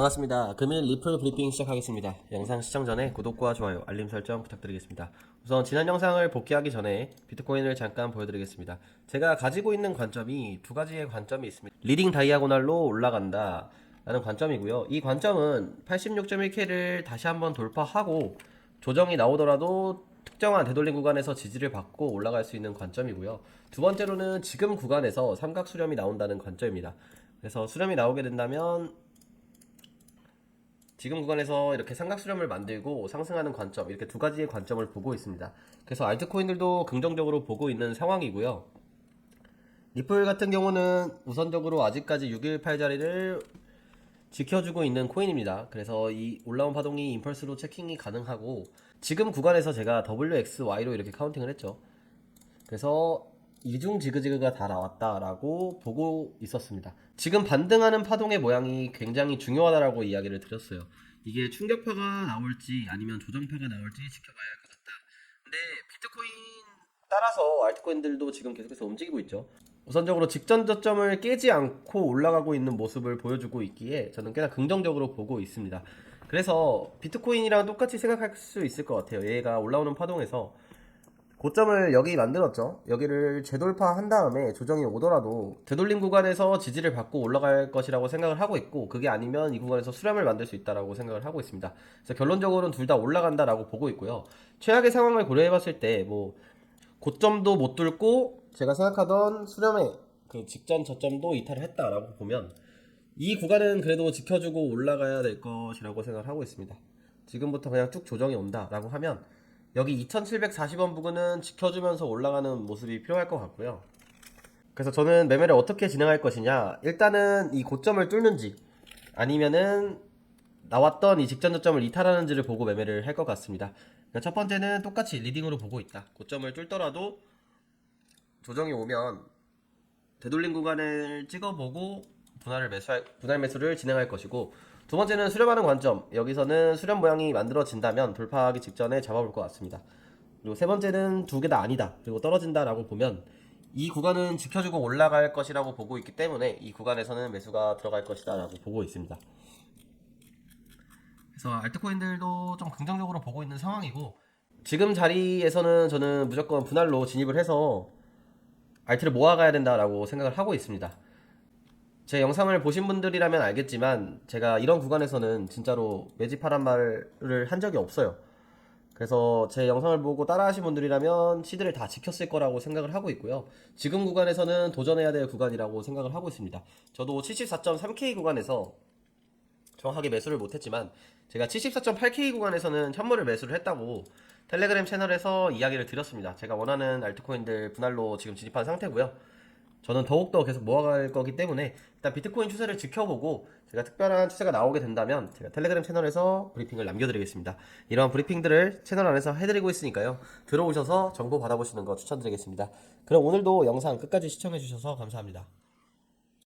반갑습니다. 금일 리플 브리핑 시작하겠습니다. 영상 시청 전에 구독과 좋아요, 알림 설정 부탁드리겠습니다. 우선 지난 영상을 복귀하기 전에 비트코인을 잠깐 보여드리겠습니다. 제가 가지고 있는 관점이 두 가지의 관점이 있습니다. 리딩 다이아고날로 올라간다. 라는 관점이고요. 이 관점은 86.1K를 다시 한번 돌파하고 조정이 나오더라도 특정한 되돌림 구간에서 지지를 받고 올라갈 수 있는 관점이고요. 두 번째로는 지금 구간에서 삼각 수렴이 나온다는 관점입니다. 그래서 수렴이 나오게 된다면 지금 구간에서 이렇게 삼각 수렴을 만들고 상승하는 관점 이렇게 두 가지의 관점을 보고 있습니다. 그래서 알트코인들도 긍정적으로 보고 있는 상황이고요. 리플 같은 경우는 우선적으로 아직까지 618자리를 지켜주고 있는 코인입니다. 그래서 이 올라온 파동이 임펄스로 체킹이 가능하고 지금 구간에서 제가 WXY로 이렇게 카운팅을 했죠. 그래서 이중 지그지그가 다 나왔다라고 보고 있었습니다. 지금 반등하는 파동의 모양이 굉장히 중요하다라고 이야기를 드렸어요. 이게 충격파가 나올지 아니면 조정파가 나올지 지켜봐야 할 것 같다. 근데 비트코인 따라서 알트코인들도 지금 계속해서 움직이고 있죠. 우선적으로 직전 저점을 깨지 않고 올라가고 있는 모습을 보여주고 있기에 저는 꽤나 긍정적으로 보고 있습니다. 그래서 비트코인이랑 똑같이 생각할 수 있을 것 같아요. 얘가 올라오는 파동에서 고점을 여기 만들었죠. 여기를 재돌파한 다음에 조정이 오더라도 되돌림 구간에서 지지를 받고 올라갈 것이라고 생각을 하고 있고 그게 아니면 이 구간에서 수렴을 만들 수 있다라고 생각을 하고 있습니다. 그래서 결론적으로는 둘 다 올라간다라고 보고 있고요. 최악의 상황을 고려해봤을 때 뭐 고점도 못 뚫고 제가 생각하던 수렴의 그 직전 저점도 이탈을 했다라고 보면 이 구간은 그래도 지켜주고 올라가야 될 것이라고 생각을 하고 있습니다. 지금부터 그냥 쭉 조정이 온다라고 하면 여기 2740원 부근은 지켜주면서 올라가는 모습이 필요할 것 같고요. 그래서 저는 매매를 어떻게 진행할 것이냐. 일단은 이 고점을 뚫는지 아니면은 나왔던 이 직전 저점을 이탈하는지를 보고 매매를 할 것 같습니다. 그러니까 첫 번째는 똑같이 리딩으로 보고 있다. 고점을 뚫더라도 조정이 오면 되돌림 구간을 찍어보고 분할을 매수 분할 매수를 진행할 것이고 두 번째는 수렴하는 관점 여기서는 수렴 모양이 만들어진다면 돌파하기 직전에 잡아볼 것 같습니다. 그리고 세 번째는 두 개 다 아니다 그리고 떨어진다라고 보면 이 구간은 지켜주고 올라갈 것이라고 보고 있기 때문에 이 구간에서는 매수가 들어갈 것이다라고 보고 있습니다. 그래서 알트코인들도 좀 긍정적으로 보고 있는 상황이고 지금 자리에서는 저는 무조건 분할로 진입을 해서 알트를 모아가야 된다라고 생각을 하고 있습니다. 제 영상을 보신 분들이라면 알겠지만 제가 이런 구간에서는 진짜로 매집하란 말을 한 적이 없어요. 그래서 제 영상을 보고 따라하신 분들이라면 시드를 다 지켰을 거라고 생각을 하고 있고요. 지금 구간에서는 도전해야 될 구간이라고 생각을 하고 있습니다. 저도 74.3K 구간에서 정확하게 매수를 못했지만 제가 74.8K 구간에서는 현물을 매수를 했다고 텔레그램 채널에서 이야기를 드렸습니다. 제가 원하는 알트코인들 분할로 지금 진입한 상태고요. 저는 더욱더 계속 모아갈 거기 때문에 일단 비트코인 추세를 지켜보고 제가 특별한 추세가 나오게 된다면 제가 텔레그램 채널에서 브리핑을 남겨드리겠습니다. 이러한 브리핑들을 채널 안에서 해드리고 있으니까요. 들어오셔서 정보 받아보시는 거 추천드리겠습니다. 그럼 오늘도 영상 끝까지 시청해주셔서 감사합니다.